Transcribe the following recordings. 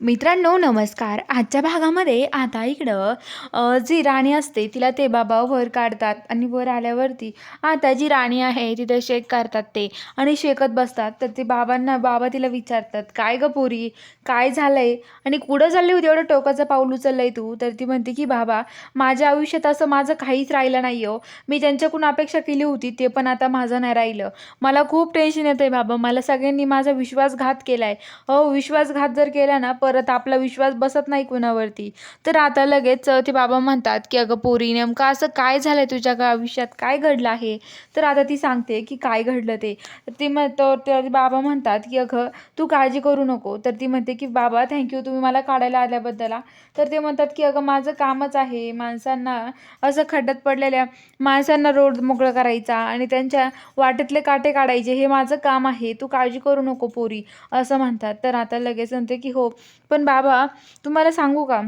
मित्रांनो नमस्कार. आजच्या भागामध्ये आता इकडं जी राणी असते तिला ते बाबा वर काढतात आणि वर आल्यावरती आता जी राणी आहे तिथे शेक करतात ते आणि शेकत बसतात. तर ते बाबांना बाबा तिला विचारतात काय ग पोरी? काय झालंय? आणि कुठं चालली होती एवढं टोकाचं पाऊल उचललंय तू? तर ती म्हणते की बाबा माझ्या आयुष्यात असं माझं काहीच राहिलं नाही हो. मी ज्यांच्याकडून अपेक्षा केली होती ते पण आता माझं नाही राहिलं. मला खूप टेन्शन येतं आहे बाबा. मला सगळ्यांनी माझा विश्वासघात केला आहे हो विश्वासघात जर केला ना परत आपला विश्वास बसत नाही कुणावरती. तर आता लगेच ते बाबा म्हणतात की अगं पोरी नेमकं असं काय झालं आहे तुझ्या आयुष्यात? काय घडलं आहे? तर आता ती सांगते की काय घडलं ते? तर ती मग तर ते बाबा म्हणतात की अगं तू काळजी करू नको. तर ती म्हणते की बाबा थँक्यू तुम्ही मला काढायला आल्याबद्दल तर ते म्हणतात की अगं माझं कामच आहे माणसांना असं खड्ड्यात पडलेल्या माणसांना रोड मोकळं करायचा आणि त्यांच्या वाटेतले काटे काढायचे. हे माझं काम आहे तू काळजी करू नको पोरी असं म्हणतात. तर आता लगेच म्हणते की हो पण बाबा तुम्हाला सांगू का?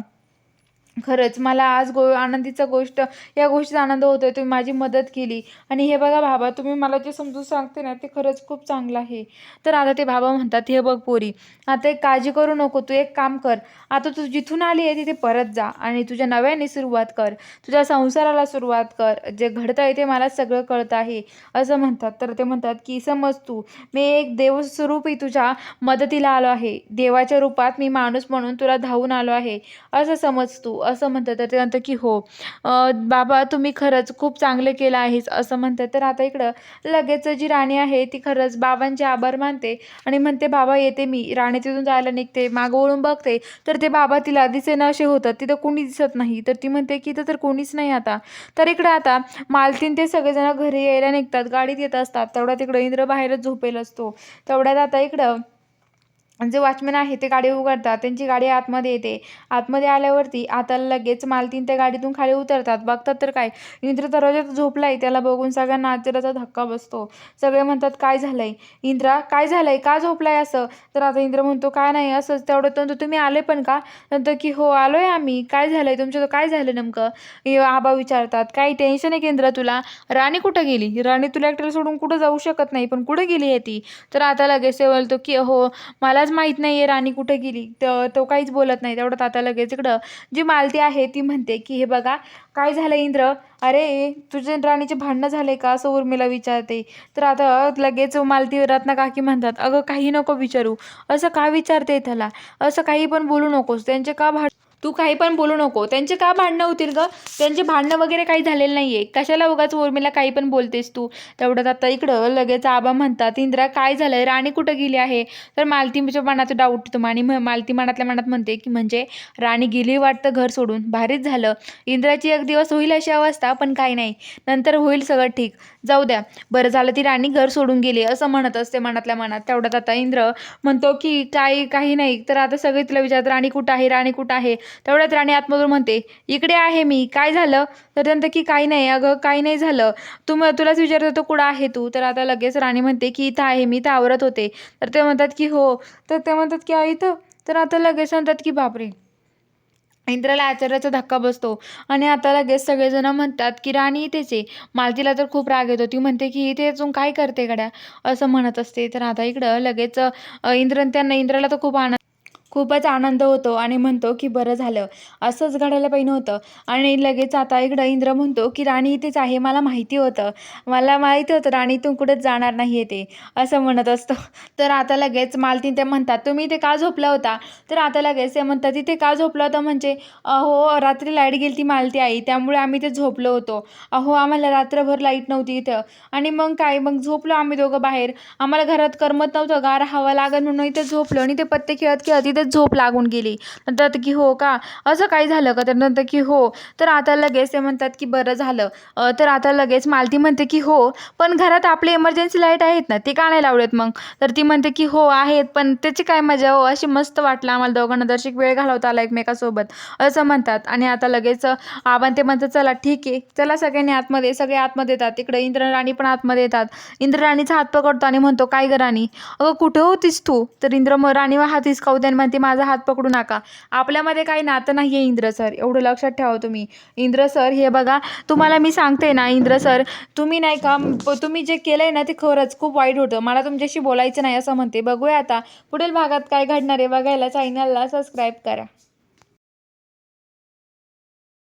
खरंच मला आज गो आनंदीचा गोष्ट या गोष्टीचा आनंद होतो आहे तुम्ही माझी मदत केली. आणि हे बघा बाबा तुम्ही मला जे समजून सांगते ना ते खरंच खूप चांगलं आहे. तर आता ते बाबा म्हणतात हे बघ पोरी आता एक काळजी करू नको तू एक काम कर. आता तू जिथून आली आहे तिथे परत जा. आणि तुझ्या नव्याने सुरुवात कर. तुझ्या संसाराला सुरुवात कर. जे घडतं आहे ते मला सगळं कळतं आहे. असं म्हणतात. तर ते म्हणतात की समज तू मी एक देवस्वरूपी तुझ्या मदतीला आलो आहे. देवाच्या रूपात मी माणूस म्हणून तुला धावून आलो आहे. असं समज तू. असं म्हणतात. तर ते म्हणतं की हो बाबा तुम्ही खरंच खूप चांगलं केलं आहेस असं म्हणतात. तर आता इकडं लगेच जी राणी आहे ती खरंच बाबांचे आभार मानते आणि म्हणते बाबा येते मी. राणी तिथून जायला निघते मागं वळून बघते. तर ते बाबा तिला दिसेना असे होतात. तिथं कोणी दिसत नाही. तर ती म्हणते की इथं तर कोणीच नाही आता. तर इकडं आता मालतीन ते सगळेजण घरी यायला निघतात. गाडीत येत असतात. तेवढ्या तिकडं इंद्र बाहेरच झोपेल असतो. तेवढ्यात आता इकडं जे वॉचमॅन आहे ते गाडी उघडतात. त्यांची गाडी आतमध्ये येते. आतमध्ये आल्यावरती आता लगेच मालतीन त्या गाडीतून खाली उतरतात. बघतात तर काय? इंद्र दरवाजात झोपलाय. त्याला बघून सगळ्यांना आश्चर्याचा धक्का बसतो. सगळे म्हणतात काय झालंय? इंद्रा काय झालंय? का झोपलाय असं? तर आता इंद्र म्हणतो काय नाही. असंच तेवढं तर तुम्ही आले पण का? नंतर की हो आलोय आम्ही. काय झालंय? तुमचं काय झालं नेमकं? आबा विचारतात. काही टेन्शन आहे केंद्र तुला? राणी कुठं गेली? राणी तुला एकट्याला सोडून कुठं जाऊ शकत नाही? पण कुठं गेली आहे ती? तर आता लगेच ते बोलतो की हो मला मलाच माहीत नाही आहे राणी कुठे गेली. तर तो काहीच बोलत नाही. तेवढं आता लगेच इकडं जी मालती आहे ती म्हणते की हे बघा काय झालं इंद्र? अरे तुझे राणीचे भांडणं झाले का? असं उर्मिला विचारते. तर आता लगेच मालती रत्ना काकी म्हणतात अगं काही नको विचारू. असं का विचारते त्याला असं काही पण बोलू नकोस. त्यांचे का भांड तू काही पण बोलू नको. त्यांचे का भांडणं होतील ग? त्यांचे भांडणं वगैरे काही झालेलं नाही आहे कशाला उगाच उर्मिला काही पण बोलतेस तू? तेवढ्यात आता इकडं लगेच आबा म्हणतात इंद्रा काय झालंय? राणी कुठं गेली आहे? तर मालतीच्या मनात डाऊट येतो. आणि म- मालती मनातल्या मनात म्हणते की म्हणजे राणी गेली वाटतं घर सोडून? भारीच झालं. इंद्राची एक दिवस होईल अशी अवस्था पण काही नाही. नंतर होईल सगळं ठीक. जाऊ द्या. बरं झालं ती राणी घर सोडून गेली असं म्हणत असते मनातल्या मनात. तेवढ्यात आता इंद्र म्हणतो की काही काही नाही. तर आता सगळे तिला विचारत राणी कुठं आहे? राणी कुठं आहे? तेवढ्यात राणी आतमधून म्हणते इकडे आहे मी काय झालं? तर त्यानंतर की काही नाही अगं काही नाही झालं. तू तुलाच विचारत होतो कुठं आहे तू? तर आता लगेच राणी म्हणते की इथं आहे मी इथं आवरत होते. तर ते म्हणतात की हो. तर ते म्हणतात की इथं? तर आता लगेच म्हणतात की बापरे. इंद्राला आचार्याचा धक्का बसतो आणि आता लगेच सगळेजण म्हणतात की राणी इथेच आहे. मालतीला तर खूप राग येतो. ती म्हणते की इथे अजून काय करते गड्या? असं म्हणत असते. तर आता इकडं लगेच इंद्रन इंद्र त्यांना इंद्राला तर खूप आनंद खूपच आनंद होतो आणि म्हणतो की बरं झालं. असंच घडायला पाहिजे होतं. आणि लगेच आता इकडं इंद्र म्हणतो की राणी इथेच आहे मला माहिती होतं. मला माहिती होतं राणी तू कुठेच जाणार नाही आहे ते असं म्हणत असतं. तर आता लगेच मालतीन ते म्हणतात तुम्ही इथे का झोपला होता? तर आता लगेच ते म्हणतात इथे का झोपला होता म्हणजे? अहो रात्री लाइट गेली ती मालती आई त्यामुळे आम्ही ते झोपलो होतो. अहो आम्हाला रात्रभर लाइट नव्हती इथं. आणि मग काय? मग झोपलो आम्ही दोघं बाहेर. आम्हाला घरात करमत नव्हतं. गार हवा लागत म्हणून इथे झोपलो आणि ते पत्ते खेळत खेळत इथे झोप लागून गेली. नंतर की हो का? असं काही झालं का? तर नंतर की हो. तर आता लगेच ते म्हणतात की बरं झालं. तर आता लगेच मालती म्हणते की हो पण घरात आपले इमर्जन्सी लाइट आहेत ना ते का नाही लावलेत मग? तर ती म्हणते की हो आहेत पण त्याची काय मजा हो? अशी मस्त वाटलं आम्हाला दोघांना. दर्शक वेळ घालवता आला एकमेकासोबत. असं म्हणतात. आणि आता लगेच आपण ते म्हणतात चला ठीक आहे. चला सगळ्यांनी आतमध्ये सगळे आतमध्ये येतात. तिकडे इंद्रराणी पण आतमध्ये येतात. इंद्रराणीचा हात पकडतो आणि म्हणतो काय ग राणी? अगं कुठं होतीस तू? तर इंद्र मग राणी हात हिसकावते आणि म्हणते माझा हात पकडू नका. आपल्यामध्ये काही नातं नाही आहे इंद्र सर. एवढं लक्षात ठेवा हो तुम्ही. इंद्र सर हे बघा तुम्हाला मी सांगते ना इंद्र सर तुम्ही नाही का तुम्ही जे केलं आहे ना ते खरंच खूप वाईट होतं. मला तुमच्याशी बोलायचं नाही असं म्हणते. बघूया आता पुढील भागात काय घडणार आहे बघायला. चॅनलला सबस्क्राईब करा.